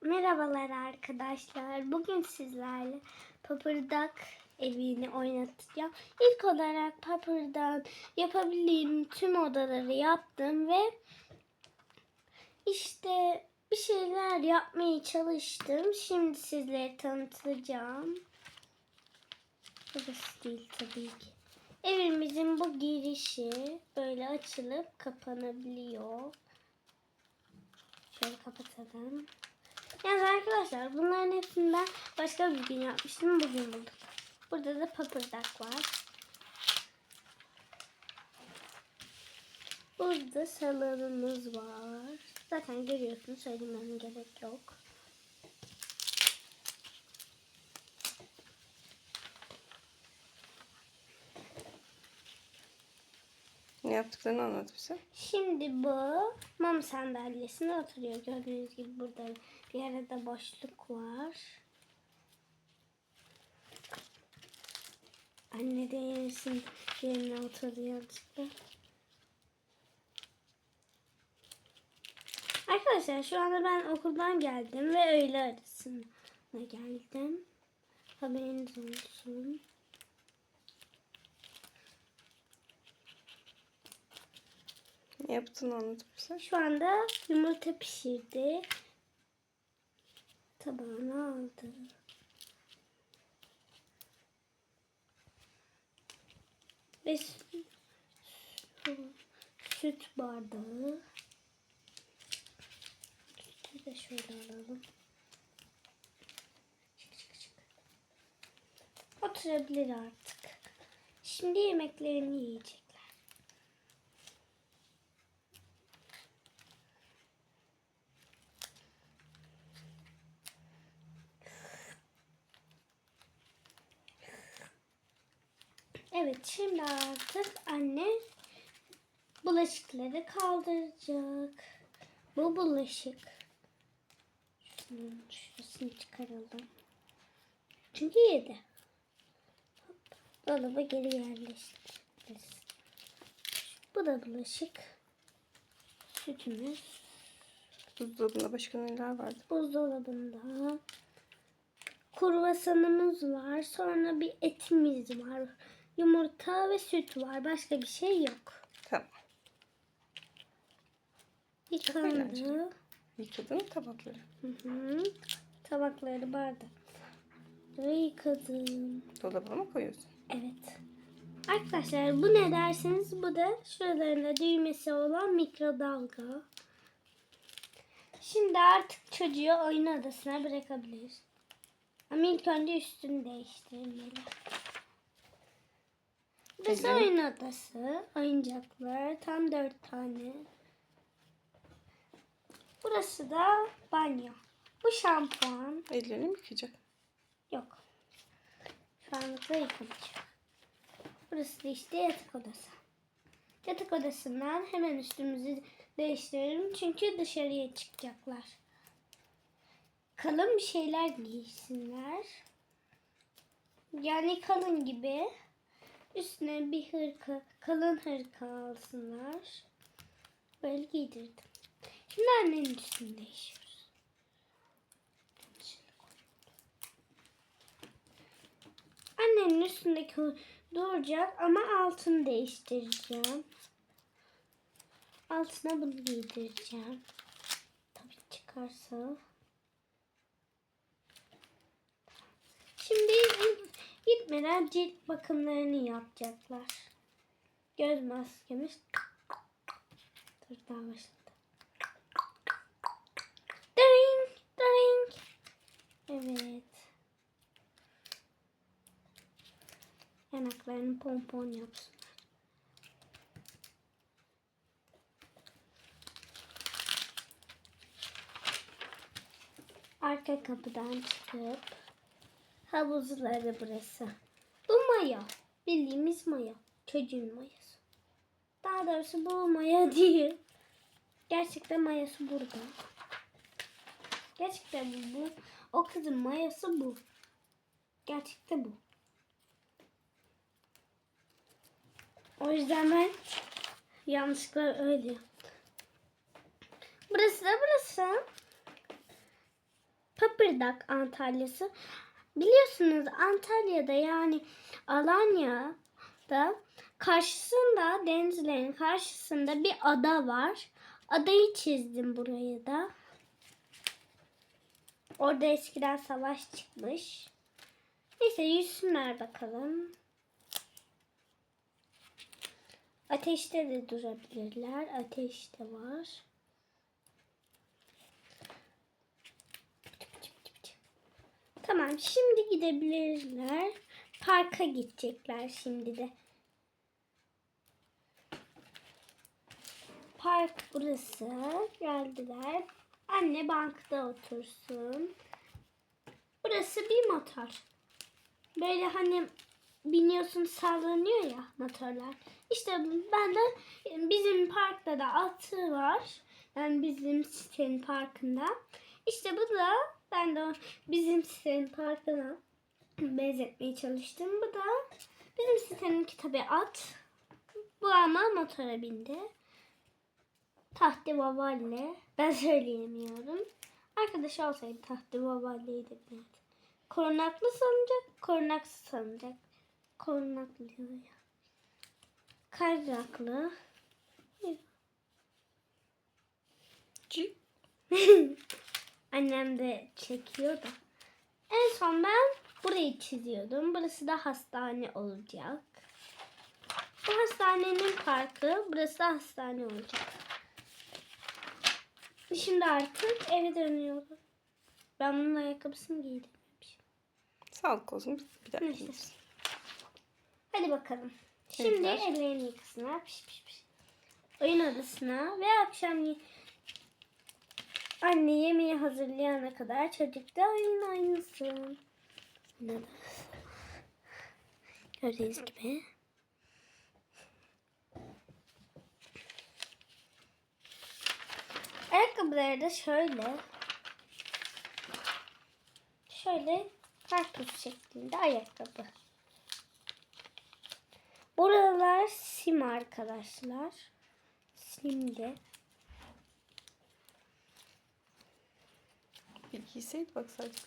Merhabalar arkadaşlar. Bugün sizlerle Papırdak evini oynatacağım. İlk olarak Papırdak yapabildiğim tüm odaları yaptım ve işte bir şeyler yapmaya çalıştım. Şimdi sizlere tanıtacağım. Burası değil tabii ki. Evimizin bu girişi böyle açılıp kapanabiliyor. Şöyle kapatalım. Yani arkadaşlar bunların hepsini ben başka bir gün yapmıştım. Bugün bulduk. Burada da papırdak var. Burada salonumuz var. Zaten görüyorsunuz söylemem gerek yok. Yaptıklarını anlat bize. Şimdi bu mama sandalyesine oturuyor. Gördüğünüz gibi burada bir arada boşluk var. Anne de yenisinin yerine oturuyor. Arkadaşlar şu anda ben okuldan geldim ve öğle arasına geldim. Haberiniz olsun. Ne yaptığını anlat bize. Şu anda yumurta pişirdi. Tabağına aldı. Ve süt bardağı. Sütü de şöyle alalım. Oturabilir artık. Şimdi yemeklerini yiyecekler. Evet şimdi artık anne bulaşıkları kaldıracak. Bu bulaşık. Şunun şurasını çıkaralım. Çünkü yedi. Hop, Dolaba geri yerleştiririz. Bu da bulaşık. Sütümüz. Buzdolabında başka neler vardı? Buzdolabında. Kruvasanımız var. Sonra bir etimiz var. Yumurta ve süt var. Başka bir şey yok. Tamam. Yıkandı. Yıkadın mı tabakları? Hı hı. Tabakları bardakları yıkadım. Dolaba mı koyuyorsun? Evet. Arkadaşlar bu ne dersiniz? Bu da şuralarında düğmesi olan mikrodalga. Şimdi artık çocuğu oyun odasına bırakabiliriz. Ama ilk önce üstünü değiştirmeli. Burası Peki. oyun odası. Oyuncaklar. Tam dört tane. Burası da banyo. Bu şampuan. Ellerini mi yıkayacak? Yok. Şu anlıkla yıkamayacağım. Burası da işte yatak odası. Yatak odasından hemen üstümüzü değiştirelim. Çünkü dışarıya çıkacaklar. Kalın bir şeyler giysinler. Yani kalın gibi. Üstüne bir hırka, kalın hırka alsınlar. Böyle giydirdim. Şimdi annenin üstünü değişiyoruz. Annenin üstündeki duracak ama altını değiştireceğim. Altına bunu giydireceğim. Tabii çıkarsa. Şimdi gitmeden cilt bakımlarını yapacaklar. Göz maskemiz. Dur daha başladı. Ding, ding. Evet. Yanaklarını pompon yapsın. Arka kapıdan çıkıp havuzları burası. Bu maya. Bildiğimiz maya. Çocuğun mayası. Daha doğrusu bu maya değil. Gerçekten mayası burada. Gerçekten bu. bu. O kızın mayası bu. Gerçekten bu. O yüzden ben yanlışlıkla öyle. Burası da burası. Papırdak Antalya'sı. Biliyorsunuz Antalya'da yani Alanya'da karşısında denizlerin karşısında bir ada var. Adayı çizdim buraya da. Orada eskiden savaş çıkmış. Neyse yüzsünler bakalım. Ateşte de durabilirler. Ateş de var. Tamam şimdi gidebilirler. Parka gidecekler şimdi de. Park burası. Geldiler. Anne bankta otursun. Burası bir motor. Böyle hani biniyorsun sallanıyor ya motorlar. İşte ben de bizim parkta da atı var. Yani bizim sitenin parkında. İşte bu da ben de bizim sitenin parkına benzetmeye çalıştım. Bu da bizim sitenin kitabı at. Bu ama motora bindi. Tahti Vavalle. Ben söyleyemiyorum. Arkadaş olsaydı Tahti de bilirdi. Korunaklı sanacak, korunaksız sanacak. Korunaklı diyor ya. Kayraklı. Cip. Annem de çekiyor da. En son ben burayı çiziyordum. Burası da hastane olacak. Bu hastanenin parkı. Burası da hastane olacak. Şimdi artık eve dönüyorum. Ben bunun ayakkabısını giydim. Sağlık olsun. Bir, daha Neyse. Hadi bakalım. Şimdi Çocuklar. ellerini yıkasınlar. Piş piş piş. Oyun odasına ve akşam anne yemeği hazırlayana kadar çocuk da. Oyun odası. Gördüğünüz gibi. Ayakkabıları da şöyle. Şöyle karpuz şeklinde ayakkabı. Buralar sim arkadaşlar. Simde. Giyseydi bak sadece.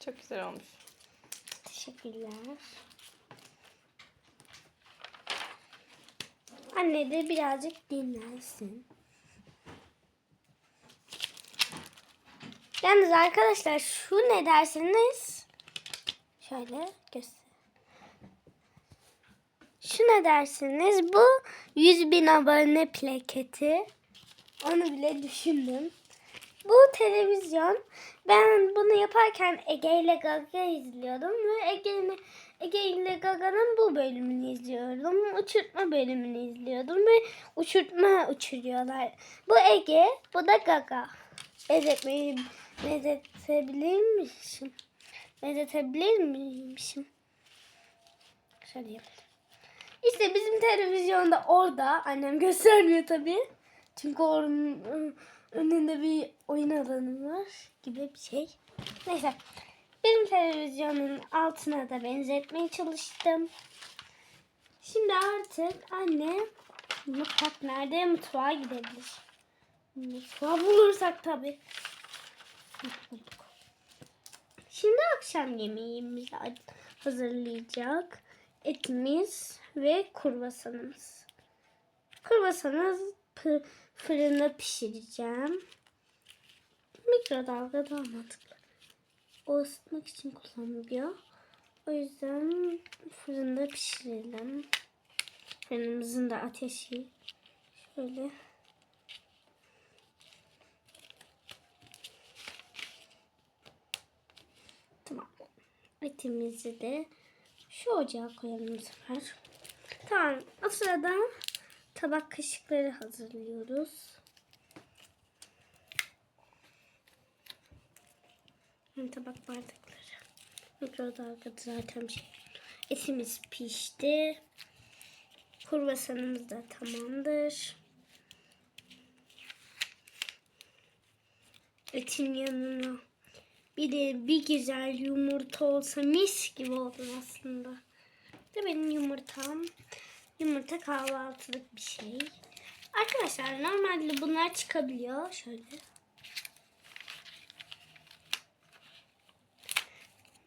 Çok güzel olmuş. Teşekkürler. Anne de birazcık dinlensin. Yalnız arkadaşlar şu ne dersiniz? Şöyle göster. Şu ne dersiniz? Bu 100 bin abone plaketi. Onu bile düşündüm. Bu televizyon. Ben bunu yaparken Ege ile Gaga izliyordum ve Ege Ege ile Gaga'nın bu bölümünü izliyordum. Uçurtma bölümünü izliyordum ve uçurtma uçuruyorlar. Bu Ege, bu da Gaga. Benzetmeyi benzetebilir miyim? Benzetebilir miymişim? Şöyle yapalım. İşte bizim televizyonda orada annem göstermiyor tabii. Çünkü onun ı, önünde bir oyun alanı var gibi bir şey. Neyse. Benim televizyonun altına da benzetmeye çalıştım. Şimdi artık anne mutfak nerede? Mutfağa gidebilir. Mutfağı bulursak. Bulduk. Şimdi akşam yemeğimizi hazırlayacak. Etimiz ve kurbasanımız. Kurbasanı pı- fırında pişireceğim. Mikrodalga daha mantıklı. O ısıtmak için kullanılıyor. O yüzden fırında pişirelim. Fırınımızın da ateşi şöyle. Tamam. Etimizi de şu ocağa koyalım bu sefer. Tamam. O sırada tabak kaşıkları hazırlıyoruz. Tabak bardakları. Mikrodalgada zaten şey. Etimiz pişti. Kurbasanımız da tamamdır. Etin yanına bir de bir güzel yumurta olsa mis gibi olur aslında. Da benim yumurtam. Yumurta kahvaltılık bir şey. Arkadaşlar normalde bunlar çıkabiliyor. Şöyle.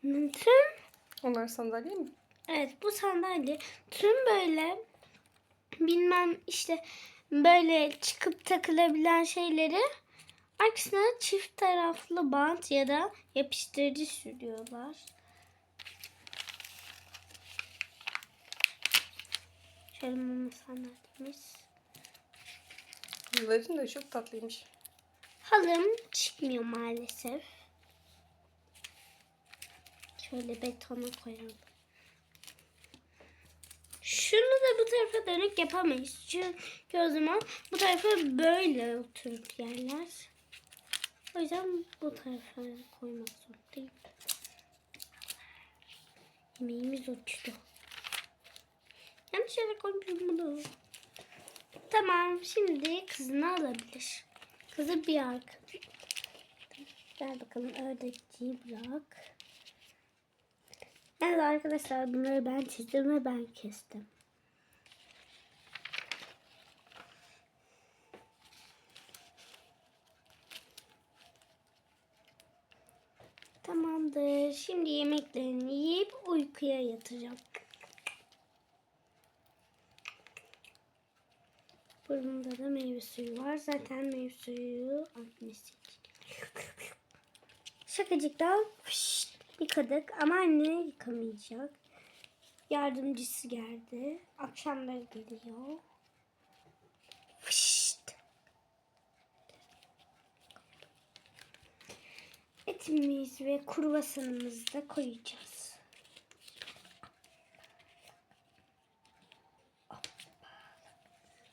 Tüm Onlar sandalye mi? Evet bu sandalye tüm böyle bilmem işte böyle çıkıp takılabilen şeyleri aksine çift taraflı bant ya da yapıştırıcı sürüyorlar. Şöyle mama sandalyemiz. Yılların da çok tatlıymış. Halım çıkmıyor maalesef. Şöyle betona koyalım. Şunu da bu tarafa dönük yapamayız. Çünkü o zaman bu tarafa böyle oturup yerler. O yüzden bu tarafa koymak zorundayım. Yemeğimiz uçtu. Yanlış yere koymuşum bunu. Tamam şimdi kızını alabilir. Kızı bir arka. Gel bakalım ördekçiyi bırak. Evet arkadaşlar bunları ben çizdim ve ben kestim. Tamamdır. Şimdi yemeklerini yiyip uykuya yatacağım. Burnumda da meyve suyu var. Zaten meyve suyu için. Şakacıktan yıkadık ama anne yıkamayacak. Yardımcısı geldi. Akşamları geliyor. Fışt. Etimiz ve kruvasanımızı da koyacağız.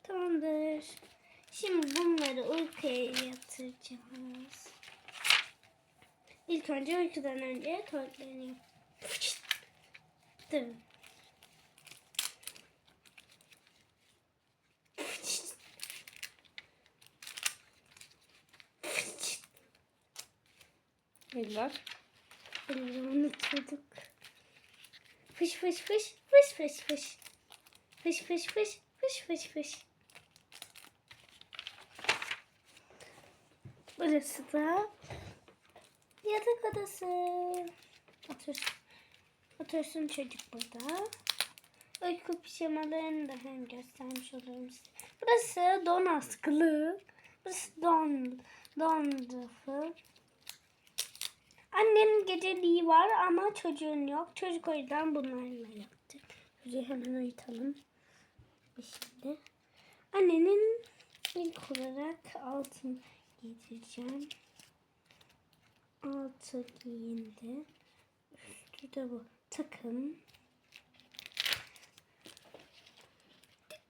Tamamdır. Şimdi bunları uykuya yatıracağız. İlk önce uykudan önce tuvaletlerini yap. Durun. Eller. Elleri unutuyorduk. Fış fış fış fış fış fış. Fış fış fış fış fış fış. Burası da yatak odası. Otursun. Otursun çocuk burada. Uyku pijamalarını da hem göstermiş olurum size. Burası don askılı. Burası don, don rafı. Annenin geceliği var ama çocuğun yok. Çocuk o yüzden bunlarla yaptı. Çocuğu hemen uyutalım. Şimdi annenin ilk olarak altın giydireceğim. Altı giyindi. Üstü de bu. Takım.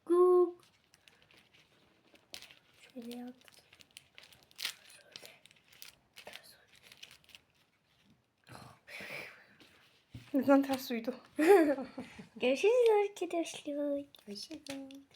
Guk. Şöyle yaptım. Neden ters uydu? Görüşürüz arkadaşlar. Hoşçakalın.